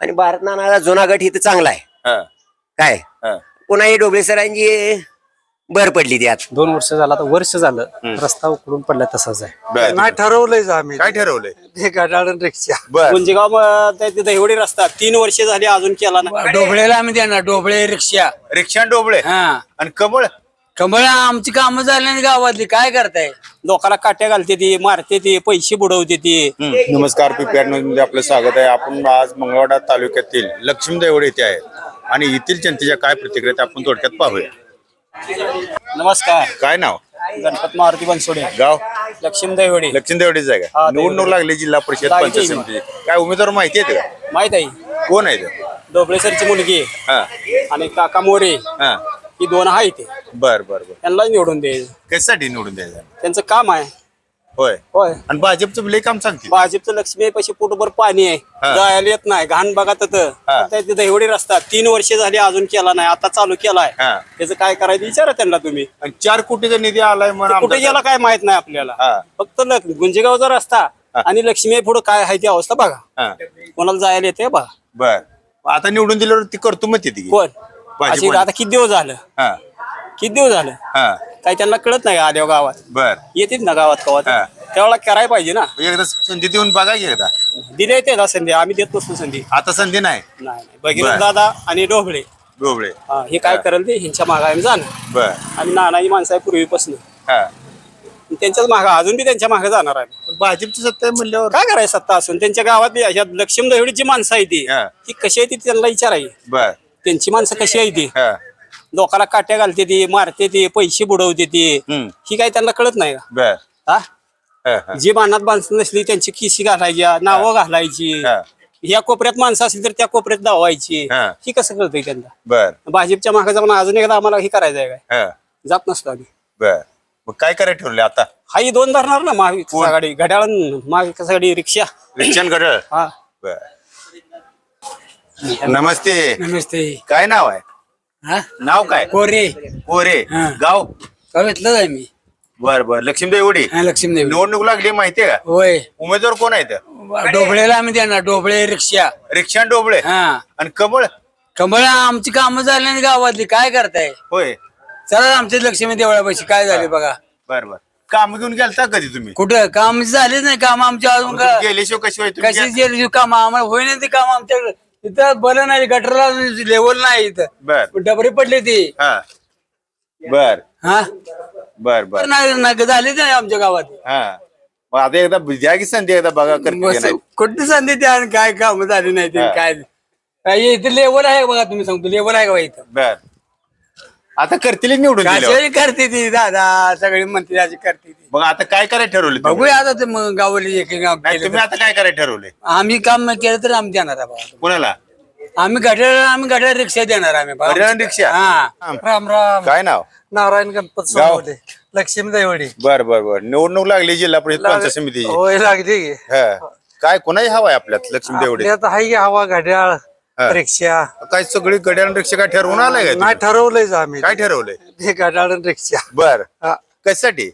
आणि भारत नानाचा जुना गट इथं चांगला आहे. हा, काय? हा. पुन्हा हे डोबळे सरांची भर पडली त्यात. दोन वर्ष झालं आता वर्ष झालं रस्ता उकडून पडला तसाच आहे. बर. नाही ठरवलंयच आम्ही. काय ठरवलंय? ते गडाळण रिक्षा. बर. गुंजेगाव तिथं एवढी रस्ता तीन वर्ष झाली अजून केला ना डोबळेला आम्ही देणार डोबळे रिक्षा. रिक्षा आणि डोबळे? हा. आणि कमळ? कमळ आमची कामं झाली नाही गावातली. काय करताय? लोकाला काट्या घालते ती मारते ती पैसे बुडवते ती. नमस्कार पीपीआरमध्ये आपलं स्वागत आहे. आपण आज मंगळवाडा तालुक्यातील लक्ष्मी देवडे येथे आहे. आणि येथील जनतेच्या काय प्रतिक्रिया आहेत आपण थोडक्यात पाहूया. नमस्कार. काय नाव? गणपत मारुती बनसोडे. गाव? लक्ष्मी दैवडे लक्ष्मी देवडेच आहे का? हा, निवडणूक लागली जिल्हा परिषद लागली. पंचायत समिती. काय उमेदवार माहिती आहेत का? माहीत आहे. कोण आहे ते डोबळेसरची मुलगी. हा. आणि काका मोरे. हा. ही दोन आहे ते. बर बर बर. त्यांना निवडून द्यायचं कशासाठी निवडून द्यायचं त्यांचं काम आहे. होय. होय. आणि भाजपचं लय काम सांगते भाजपचं लक्ष्मी पैसे पोटभर पाणी आहे. जायला येत नाही. घाण बघा तिथं. तिथं एवढी रस्ता. तीन वर्ष झाली अजून केला नाही. आता चालू केलाय. हा. त्याचं काय करायचं विचारा त्यांना तुम्ही. चार कोटीचा निधी आलाय कुठे गेला काय माहीत नाही आपल्याला. फक्त गुंजेगावचा रस्ता. आणि लक्ष्मी पुढे काय आहे ती अवस्था बघा. कोणाला जायला येते बघा. बर. आता निवडून दिल्यावर ती करतो मग ती. कोण? भाजी अशी कोण? आता किती दिवस झालं? हा. किती दिवस झालं? हा. काय त्यांना कळत नाही आल्यावर गावात? बर. येतील ना गावात गावात हा. त्यावेळेला करायला पाहिजे ना. एकदा संधी देऊन बघा की एकदा. दिले येते ना संधी. आम्ही देत नसतो संधी. आता संधी नाही. नाही नाही. भगीरथ. दादा आणि डोबळे डोबळे हा, हे काय करेल ते? ह्यांच्या मागे आम्ही जाणार. बर. आणि नानाही माणसं आहे पूर्वीपासून. हा. त्यांच्याच मागे अजून बी त्यांच्या मागे जाणार आहे पण भाजपची सत्ता आहे म्हणल्यावर. काय करायचं सत्ता असून? त्यांच्या गावातली अशा लक्ष्मी देवडी जी माणसं आहे ती हा. ती कशी आहे ती त्यांना विचारायची बर. त्यांची माणसं कशी आहे ती? हा. लोकाला काट्या घालते ती मारते ती पैसे बुडवते ती. हम्म. ही काय त्यांना कळत नाही का? बर. हा? हा, हा. जी मानात माणसं नसली त्यांची किशी घालायच्या नावं घालायची. हा. या कोपऱ्यात माणसं असली तर त्या कोपऱ्यात धावायची. हा. ही कसं कळतंय त्यांना? बर. भाजपच्या मागे जाऊन अजून एकदा आम्हाला हे करायचं आहे काय? हा. जात नसतो आम्ही. बर. मग काय करायला ठरवले आता? हा ही दोन धरणार ना महाविकास आघाडी घड्याळ महाविकास आघाडी रिक्षा. रिक्षण घड्याळ? हा. बर. नमस्ते. नमस्ते. काय नाव आहे? हा? नाव काय? कोरे. कोरे. हा. गाव? कवितलंच आहे मी. बर बर. लक्ष्मीदेव एवढी हा लक्ष्मी देवी निवडणूक लागली माहितीये का? होय. उमेदवार कोण आहेत? डोबळेला आम्ही देणार डोबळे रिक्षा. रिक्षा आणि डोबळे? हा. आणि कमळ? कमळ आमची कामं झाली नाही गावातली. काय करताय? होय. चला आमच्या लक्ष्मी देवळापाशी काय झाले बघा. बर बर. काम घेऊन गेलता कधी तुम्ही? कुठं? काम झालीच नाही. काम आमच्या अजून का- गेल्याशिवाय कशी कशी गेली काम आम्हाला होईना ते काम आमच्याकडे. इथं बरं नाही गटरला लेवल नाही इथं. बर. डबरी पडली ती. हा. बर. हा? बर बर. नाही नाही, झालीच नाही आमच्या गावात. हा. मग आता एकदा द्या की संधी एकदा बघा करते की बस, नाही. कुठली संधी त्या आणि काय काम झाली नाही ते हा. काय? काय इथं लेवल आहे बघा तुम्ही सांगतो लेवल आहे का इथं. बर. आता करतील निवडून दिल्यावर. कशाची करते ती दादा? सगळी मंत्री अशी करते ती. मग आता काय करायला ठरवले तुम्ही? बघूया आता ते मग गावली एक एक गाव नाही केलं तुम्ही आता काय करायला ठरवले. आम्ही काम केलं तर आम्ही देणार आहे बाबा. कुणाला? आम्ही गाड्या आम्ही गाड्या रिक्षा देणार आम्ही बाबा. हरियाणा रिक्षा? हा. राम राम. काय नाव? नारायण गणपत गाव? सोनवणे लक्ष्मी दैवडी. बर बर बर. निवडणूक लागली जिल्हा परिषद पंचायत समितीची. होय लागली हा. काय कोणाही हवाय आपल्यात लक्ष्मी देवडे? आपल्यात हाय की हवा घड्याळ. हा. रिक्षा. काय सगळी गड्यान रिक्षा काय ठरवून आलाय का नाही तुम्ही? ठरवलंयच आम्ही. काय ठरवलंय? ते घड्याळ रिक्षा. बर. हा. कशासाठी?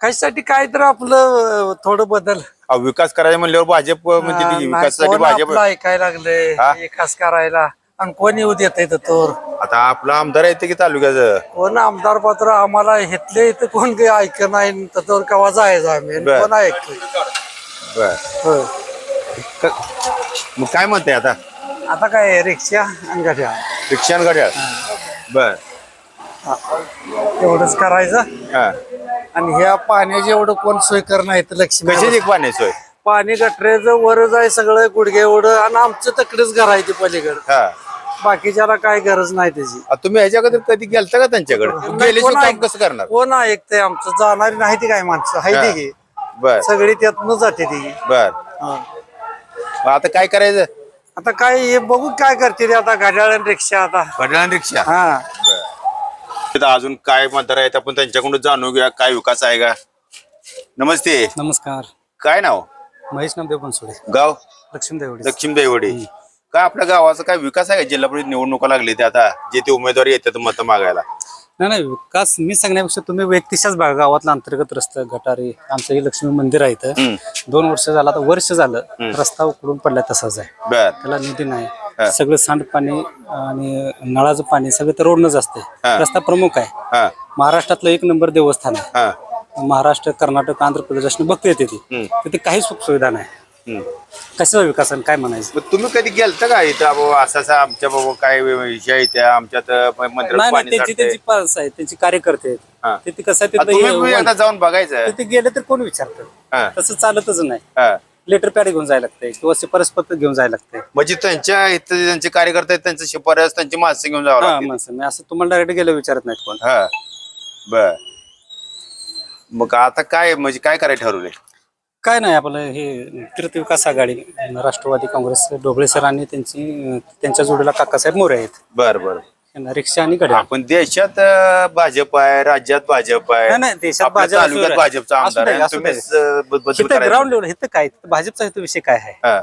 कशासाठी काय तर आपलं अं, थोडं बदल. अहो, विकास करायचा म्हणल्यावर भाजप म्हणते हा, ती नाही, विकासासाठी कोण भाजप आपलं ऐकायला लागले हा? विकास करायला. आणि कोण येऊ देत येत तोर? आता आपला आमदार येते की तालुक्याचं? कोण आमदार पात्र आम्हाला घेतले इथं कोण काही ऐक नाही तर केव्हा जायचं आम्ही आणि बर. कोण ऐकतोय? बर. होय. क- मग काय म्हणते आता? आता काय रिक्षा आणि घड्याळ रिक्षा आणि घड्याळ बर. एवढंच करायचं. हा. आणि ह्या पाण्याची एवढं कोण सोय करणार लक्ष्मी कशाची पाणी सोय? पाणी गटरेचं वरच आहे सगळं गुडघे एवढं आणि आमचं तकडेच घर आहे ते पलीकडं. हा. बाकीच्याला काय गरज नाही त्याची. आ, तुम्ही ह्याच्याकडे कधी गेलता का त्यांच्याकडे? गेल्याशिवाय कोण काम ऐक- कसं करणार? कोण ऐकतंय आमचं? जाणारी नाही ती काय माणसं? आहे हा. ती की. बर. सगळी त्यातनं जाते ती. बर. हा. मग आता काय करायचं? आता काय हे बघू काय करते रे आता घड्याळ आणि रिक्षा आता? घड्याळ आणि रिक्षा? हा. तिथं अजून काय मतदार आहेत? आपण त्यांच्याकडून जाणून घेऊया. काय विकास आहे का? नमस्ते. नमस्कार. काय नाव? महेश नामदेव बनसोडे. गाव? लक्ष्मी देवडे. दक्षिण दैवडी. काय आपल्या गावाचा काय विकास आहे का? जिल्हा परिषद निवडणुका लागली ते आता. जे ते उमेदवार येतात मत मागायला. नाही नाही विकास मी सांगण्यापेक्षा तुम्ही व्यक्तिशाच बघा गावातला अंतर्गत रस्ता गटारे आमचं हे लक्ष्मी मंदिर आहे इथं. दोन वर्ष झालं आता वर्ष झालं रस्ता उकडून पडला तसाच आहे. बर. त्याला निधी नाही. सगळं सांडपाणी आणि नळाचं पाणी सगळं तर रोडनंच असते. रस्ता प्रमुख आहे. महाराष्ट्रातलं एक नंबर देवस्थान आहे. महाराष्ट्र कर्नाटक आंध्र प्रदेश बघते येते ती. तिथे काही सुख सुविधा नाही. कशाचा विकास आणि काय म्हणायचं? मग तुम्ही कधी गेलता का इथं? बाबा असं असं आमच्या बाबा काय विषय आहे त्या? आमच्यात मंदिरात नाही नाही पाणी त्यांची साठतंय. त्यांची पास आहे त्यांची कार्यकर्ते हा. आहेत तिथे कसं आहे आ, तुम्ही जाऊन बघायचं. तिथे गेलं तर कोण हा. विचारतं तसं चालतच नाही. हा. लेटर पॅड घेऊन जायला लागतंय किंवा शिफारस पत्र घेऊन जायला लागतंय. म्हणजे त्यांच्या इथं ज्यांचे कार्यकर्ते आहेत त्यांचं शिफारस त्यांची माणसं घेऊन जावं हा लागते माणसं. मी असं तुम्हाला डायरेक्ट गेलं विचारत नाहीत कोण. हा. बर. मग आता काय म्हणजे काय करायला ठरवलंय? काय नाही आपलं हे तीर्थ विकास आघाडी राष्ट्रवादी काँग्रेस ढोबळे सर आणि त्यांची त्यांच्या जोडीला काकासाहेब मोरे आहेत. बर बर. त्यांना रिक्षा आणि गड्या. आपण देशात अं, भाजप आहे राज्यात भाजप आहे. नाही, नाही, देशात आपल्या भाजप. भाजपचा असू आमदार द्या, आहे असू द्या. तुम्हीच अं, ब- बदल करायला ग्राउंड लेवल इथं काय भाजपचा इथं विषय काय आहे? हा.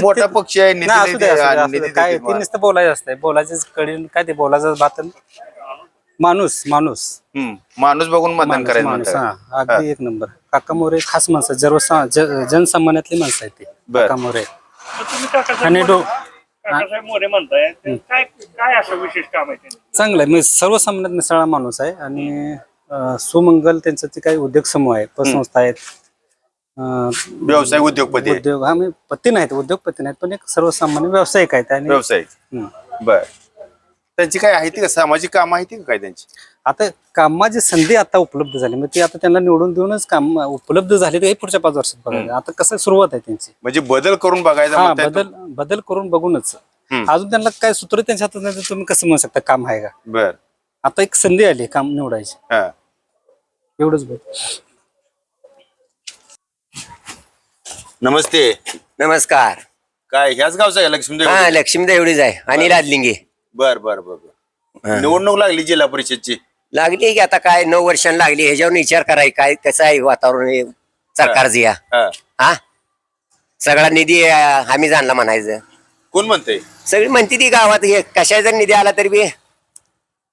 मोठा पक्ष आहे, निधी नाही, असू द्या, देते- असू द्या, असू निधी द्या. काय देते ते नुसतं बोलायचं असतंय. बोलायचं कडे काय ते बोलायचं भात माणूस माणूस हम्म. माणूस बघून मतदान माणूस करायचं माणूस. हा अगदी एक नंबर काका मोरे खास माणसं सर्व जनसामान्यातली माणसं आहेत ते बर. काका मोरे तुम्ही काकासाहेब आणि डो मोरे- काकासाहेब मोरे म्हणताय ते काय काय असं विशेष काम आहे त्यांचं? चांगलं आहे म्हणजे सर्वसामान्यात मिसळा माणूस आहे आणि अं, सुमंगल त्यांचं ते काही उद्योग समूह आहे पतसंस्था आहेत अं, व्यवसाय उद्योगपती आहे. उद्योग हा म्हणजे पती नाहीत उद्योगपती नाहीत पण एक सर्वसामान्य व्यावसायिक आहेत आणि व्यावसायिक हम्म. बर त्यांची काय आहे ती का? सामाजिक काम आहे ती का काय त्यांची? आता कामाची संधी आता उपलब्ध झाली. मग ती आता त्यांना निवडून देऊनच काम उपलब्ध झाले ते पुढच्या पाच वर्षात बघायचं. आता कसं सुरुवात आहे त्यांची? म्हणजे बदल करून बघायचा हा म्हणताय बदल बदल करून बघूनच. हम्म. अजून त्यांना काय सूत्र त्यांच्या हातात नाही तर तुम्ही कसं म्हणू शकता काम आहे का? बर. आता एक संधी आली काम निवडायची. हा. एवढंच बोल नमस्ते. नमस्कार. काय ह्याच गावचा आहे लक्ष्मीदेव? हा लक्ष्मीदा एवढीच आहे. आणि राजलिंगे. बर बर बर बर. निवडणूक लागली जिल्हा परिषदची. लागली की आता काय नऊ वर्षांनी लागली ह्याच्यावर विचार कराय काय कसं आहे वातावरण हे? सरकारचं या. हा. हा? सगळा निधी अं, आम्ही जाणला म्हणायचं. कोण म्हणते सगळी म्हणते ती गावात हे कशा जर निधी आला तरी बी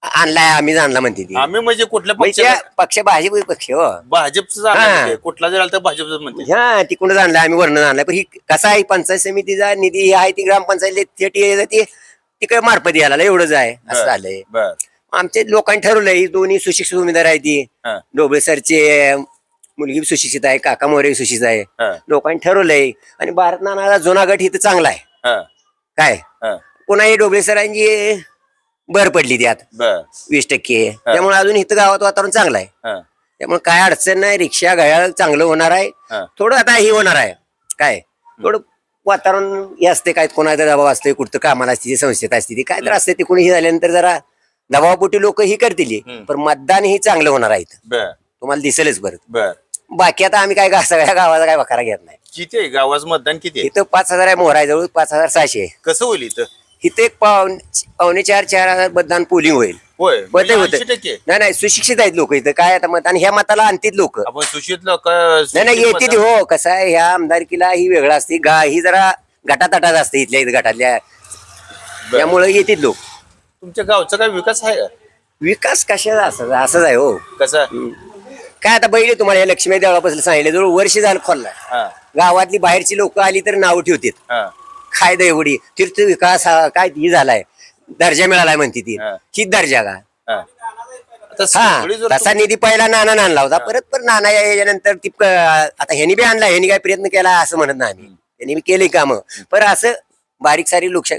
आणलाय आम्ही जाणला म्हणते ती. आम्ही म्हणजे कुठल्या म्हणजे पक्षाला पक्ष भाजप पक्ष हो. भाजपचं हा. कुठला जर आला तर भाजपचं म्हणते हा तिकडून आणलाय आम्ही वर्ण आणलाय पण ही कसा आहे पंचायत समितीचा निधी ही आहे ती ग्रामपंचायत थेट ती तिकडे मार्फत यायला एवढंच आहे. असं. झालंय. बर. आमच्या लोकांनी ठरवलंय ही दोन्ही सुशिक्षित उमेदवार आहे ती. हा. डोबळे सरचे मुलगी बी सुशिक्षित आहे काका मोरे बी सुशिक्षित आहे. हा. लोकांनी ठरवलंय. आणि भारत नानाला जुना गट इथं चांगला आहे. हा. काय? हा. पुन्हा हे डोबळे सरांची भर पडली त्यात. बर. वीस टक्के. त्यामुळे अजून इथं गावात वातावरण चांगलं आहे. हा. त्यामुळे काय अडचण नाही रिक्षा घड्याळ चांगलं होणार आहे. हा. थोडं आता हे होणार आहे. काय? थोडं वातावरण हे असते काय कोणाचा दबाव असते कुठं कामाला असते संस्थेत असते ती काय तर असते तिकडून हे झाल्यानंतर जरा दबावपोटी लोक ही करतील. पण मतदान ही चांगलं होणार आहे इथं. बर. तुम्हाला दिसेलच बरं. बर. बाकी आता आम्ही काय गा- सगळ्या गावाचा काय वखारा घेत नाही. किती आहे? गावाचं मतदान किती आहे? इथं पाच हजार आहे मोहरा जवळ पाच हजार सहाशे आहे. कसं होईल इथं? इथं एक पावणे पावणे चार चार हजार मतदान पोलिंग होईल. होय. बदल म्हणजे होतं 80% नाही नाही सुशिक्षित आहेत लोक इथं. काय आता मत आणि ह्या मताला आणतील लोक. आपण सुशित लोक नाही नाही येते हो. कसं आहे ह्या आमदारकीला ही वेगळं असते. गा ही जरा गटातटात असते इथल्या इथं गटातल्या. त्यामुळे येतील लोक. तुमच्या गावचा काय विकास आहे का? विकास कशाचा असं असंच आहे हो. कसा? काय आता बहिले तुम्हाला या लक्ष्मी देवळापासून सांगितलं. जवळ वर्ष झालं खोलला. हा. गावातली बाहेरची लोक आली तर नाव ठेवतात. हा. काय एवढी. तीर्थ विकास हा काय ही झालाय. दर्जा मिळालाय म्हणते ती. हा. ही दर्जा का? हा. आता हा सगळी जर तसा निधी पहिला नाना आणला होता. परत परत नाना या- याच्यानंतर ती क- आता ह्यानी बी आणला ह्यानी काय प्रयत्न केला असं म्हणत नाही आम्ही. त्यांनी बी केले काम. पण असं बारीक सारी लक्ष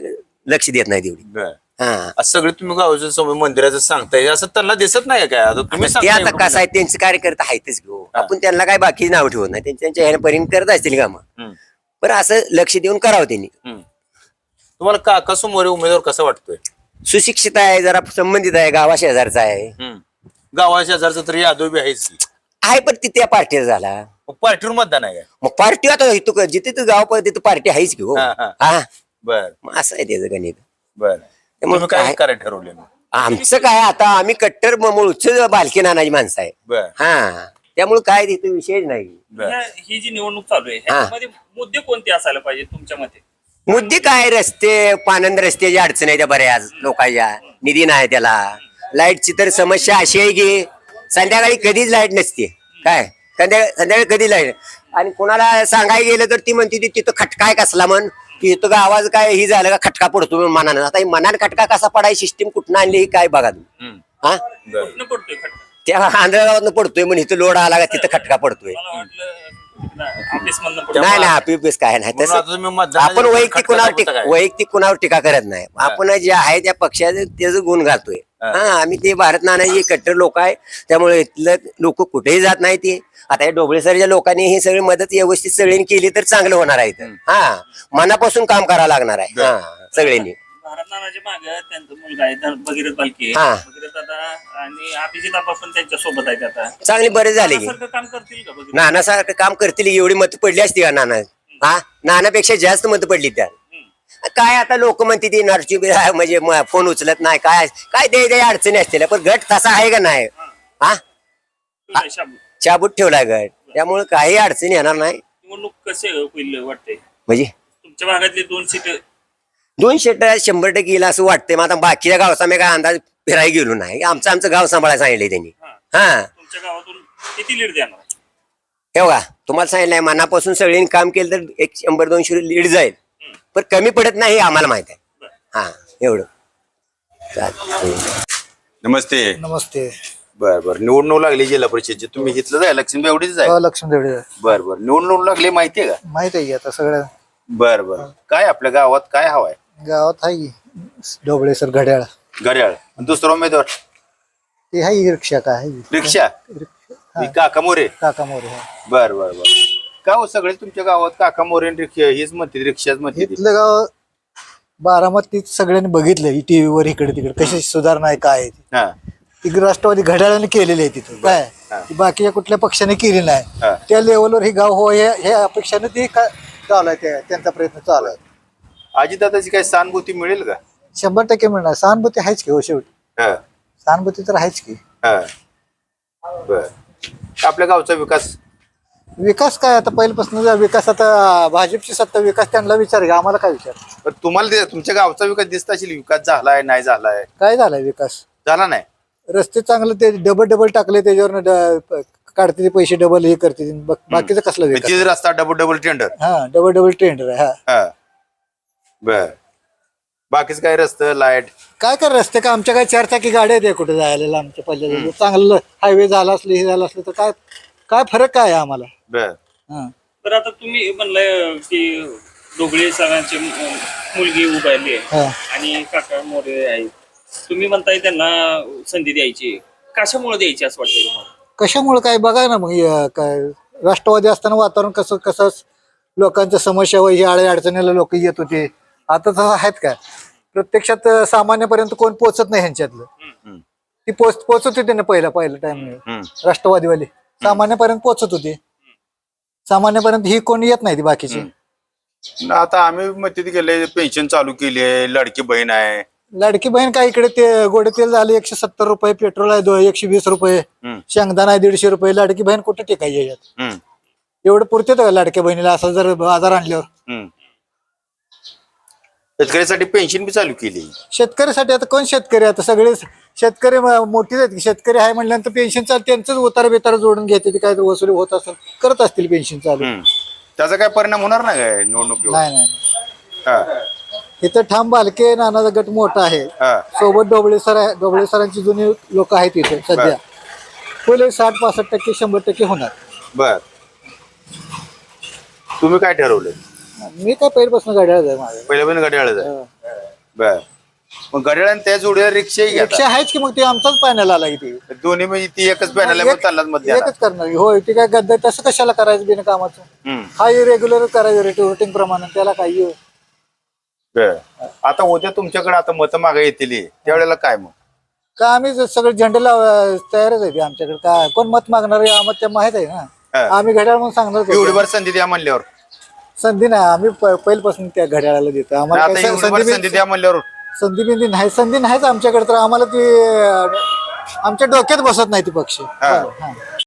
लक्ष देत नाही तेवढी बर. हा. असं सगळे तुम्ही गावचं समोर मंदिराचं सांगताय. असं त्यांना दिसत नाही काय? आता तुम्ही ते सांगताय आता म्हणून. कसं आहे त्यांचे कार्यकर्ते आहेतच घेऊ आपण त्यांना काय बाकी नाव ठेवत नाही. त्यांच्या ह्याने करत असतील कामं. हम्म, पण असं लक्ष देऊन करावं त्यांनी. हम्म. तुम्हाला काका समोर उमेदवार कसा वाटतोय? सुशिक्षित आहे जरा संबंधित आहे गावा शेजारचा आहे. हम्म. गावा शेजारचं तरी यादव बी आहेच की. आहे पण तिथे त्या पार्टीचा झाला. मग पार्टीवर मतदान आहे काय? मग पार्टी आता इथं जिथे तू गाव पाहिजे तिथं पार्टी आहेच की हो. हा, हा. हा. बर. मग असं आहे त्याचं गणित. बर. मग तुम्ही काय काय- करायला ठरवले मग? आमचं काय आता आम्ही कट्टर मूळच बालकी नानाची माणसं आहे. बर. हा. त्यामुळे काय तिथे विषयच नाही. बर. ह्या- ही जी निवडणूक चालू आहे हा. मुद्दे कोणते असायला पाहिजे तुमच्या मते? मुद्दे काय रस्ते पानंद रस्त्याची अडचण आहे त्या बऱ्याच लोकांच्या. निधी नाही त्याला. लाईटची तर समस्या अशी आहे की संध्याकाळी कधीच लाइट नसते. काय? संध्याकाळी संध्याकाळी कधी लाइट आणि कोणाला सांगायला गेलं तर ती म्हणते ती तिथं खटकाय कसला म्हण? की इथं का आवाज काय ही झालं का खटका पडतो म्हणून मनानं. आता ही मनानं खटका कसा पडायची? सिस्टीम कुठनं आणली ही काय बघा तुम्ही. हा? बरं. पडतोय खटका? त्या आंधळगावात पडतोय म्हणून इथं लोड आला का तिथं खटका पडतोय. ऑफिस नाही नाही आपली उपयोग काय नाही. तसं आपण वैयक्तिक कुणावर टीका? वैयक्तिक कुणावर टीका करत नाही. आपण जे आहे त्या पक्षाचं त्याचं गुण घालतोय. हा. आम्ही ते भारत नानाजी कट्टर लोक आहे. त्यामुळे इथलं लोक कुठेही जात नाही ते. आता या डोबळेसरच्या लोकांनी ही सगळी मदत व्यवस्थित सगळ्यांनी केली तर चांगलं होणार आहे. हा. मनापासून काम करावं लागणार आहे. हा सगळ्यांनी. भारत नानाच्या मागे त्यांचा मुलगा आहे भगीरथ बालके. हा. भगीरथ दादा आणि अभिजित पण त्यांच्यासोबत आहेत आता. चांगली बरे झाले की. सारखं काम करतील का भगीरथ? नानासारखं काम करतील एवढी मतं पडली असती का नाना? हा? नानापेक्षा जास्त मतं पडली त्या. काय आता लोक म्हणते ती नरची बी आहे, म्हणजे म- फोन उचलत नाही काय काय दे दे अडचणी असतील पण गट तसा आहे का नाही? हा. तुझ्या शाबू चाबूत ठेवलाय गट. त्यामुळे काही अडचणी येणार नाही. निवडणूक कसे होईल वाटते म्हणजे? तुमच्या भागातले दोन सीट दोन शेट शंभर टक्के येईल असं वाटतंय. मग आता बाकीच्या गावचा मी काय अंदाज फिरायला गेलो नाही. आमचं आमचं गाव सांभाळायला सांगितलंय त्यांनी. हा. तुमच्या गावातून किती लीड देणार? हे बघा तुम्हाला सांगितलंय मनापासून सगळ्यांनी काम केलं तर एक शंभर दोनशे लीड जाईल. पण कमी पडत नाही हे आम्हाला माहीत आहे. हा एवढं. चालेल. नमस्ते. नमस्ते. बर बर. निवडणूक लागली जिल्हा परिषदची. तुम्ही घेतलं जाय लक्ष्मी एवढीच आहे? लक्ष्मण देवडे बर बर. निवडणूक लागली माहितीये का? माहीत आहे की आता सगळं. बर बर. काय आपल्या गावात काय हवाय? गावात आहे डोबळे सर घड्याळ. घड्याळ. आणि दुसरा उमेदवार? ते आहे रिक्षा का? आहे रिक्षा? ही. काका मोरे? काका मोरे बर बर बर. का हो सगळे तुमच्या गावात काका मोरे आणि रिक्षा हीच म्हणते रिक्षाच म्हणते ती. इथलं गाव बारामतीत सगळ्यांनी बघितलं टीव्हीवर इकडे तिकडे कशी सुधारणा आहे काय आहे ती. हा. ती राष्ट्रवादी घड्याळाने केलेली आहे तिथं काय? ती बाकीच्या कुठल्या पक्षाने केली हा. नाही त्या लेवलवर ही गाव हो हे हे अपेक्षाने ती का चालू आहे त्या- त्यांचा प्रयत्न चालू आहे. आजीदादाची काही सहानुभूती मिळेल का? शंभर टक्के मिळणार. सहानुभूती आहेच की हो शेवटी. हा. सहानुभूती तर आहेच की. हा. बर. आपल्या गावचा विकास? विकास काय आता? पहिल्यापासून जर विकास आता भाजपची सत्ता विकास त्यांना विचार घ्या. आम्हाला काय विचार? पण तुम्हाला ते- तुमच्या गावचा विकास दिसत असेल विकास झालाय नाही झालाय? काय झालाय विकास? झाला नाही? रस्ते चांगले ते डबल डबल टाकले त्याच्यावर काढते ते पैसे डबल हे करते. बाकीचं कसलं विकास? तीच रस्ता डबल डबल टेंडर हा डबल डबल ट्रेंड आहे हा. हा. बर. बाकीच काय रस्ते लाइट? काय कर रस्ते? का आमच्या काय चार चाकी गाड्या आहेत कुठे जायला आमच्या पल्ल्याला चांगलं हायवे झाला असलं हे झालं असलं तर काय काय फरक काय आहे आम्हाला? बर. हा. तर आता तुम्ही म्हणलाय की दोघे सगळ्यांची मुलगी उभारली आहे हा. आणि काका मोरे आहेत. तुम्ही म्हणताय त्यांना संधी द्यायची कशामुळे द्यायची असं वाटतं तुम्हाला? कशामुळे काय? बघा ना मग हे काय राष्ट्रवादी असताना वातावरण कसं कसं लोकांच्या समस्या व ही आळे अडचणीला लोक येत होते. आता तसं आहेत का प्रत्यक्षात सामान्यपर्यंत कोण पोचत नाही ह्यांच्यातलं. ती पोच पोचत होते ना पहिला पहिला टाइम राष्ट्रवादीवाले. सामान्यपर्यंत पोचत होते. सामान्यपर्यंत ही कोण येत नाही ती बाकीची. आता आम्ही मग गेले पेन्शन चालू केली आहे लाडकी बहीण आहे. लाडकी बहीण काय इकडे ते गोडे तेल झाले एकशे सत्तर रुपये पेट्रोल आहे दो- एकशे वीस रुपये. शेंगदाणा आहे दीडशे रुपये. लाडकी बहीण कुठे टेकायची याच्यात? एवढं पुरते का लाडक्या बहिणीला? असं जर आजार आणल्यावर. शेतकऱ्यासाठी पेन्शन बी चालू केली. शेतकऱ्यासाठी आता कोण शेतकरी आता सगळे शेतकरी म- मोठीच आहेत. की शेतकरी आहे म्हणल्यानंतर पेन्शन चालू त्यांचंच उतार बितार जोडून घेते. ते काय वसुली होत असेल करत असतील पेन्शन चालू. हम्म. त्याचा काय परिणाम होणार ना काय निवडणुकीवर नाही नाही. हा, इथं ठाम बालके नानाचा गट मोठा आहे. हा. सोबत डोबळे सर आहे डोबळे सरांची जुनी लोक आहेत इथे सध्या. पहिले साठ पासष्ट टक्के शंभर टक्के होणार. बर. तुम्ही काय ठरवलंय? मी काय पहिल्यापासून गाड्या आहे माझ्या पहिल्या पण घड्याळच आहे. बर. मग घड्याळ आणि त्या जोडीला रिक्षाही घ्या रिक्षा आहेच की मग ते आमचाच पॅनल आला की ते. दोन्ही म्हणजे ती एकच पॅनल आहे मग चाललाच मध्ये एकच करणार. होय ते काय गद्दा तसं कशाला करायचं बिन कामाचं? हा रेग्युलर करायचं रुटीन प्रमाणे. त्याला काही आता उद्या तुमच्याकडे आता मत मागा येतील. त्यावेळेला काय मग? का आम्ही सगळे झेंडे तयारच आहे आमच्याकडे. काय कोण मत मागणार आहे आम्हाला ते माहीत आहे. ना. आम्ही घड्याळ म्हणून सांगणार एवढी संधी द्या म्हणल्यावर. संधी नाही आम्ही प- पहिल्यापासून त्या घड्याळाला देतो आम्हाला आता संधी संधी द्या म्हणल्यावर संधी बिंदी नाही संधी नाहीच आमच्याकडे तर आमहाला ती अं, आमच्या डोक्यात बसत नाही ती पक्ष हा. हा.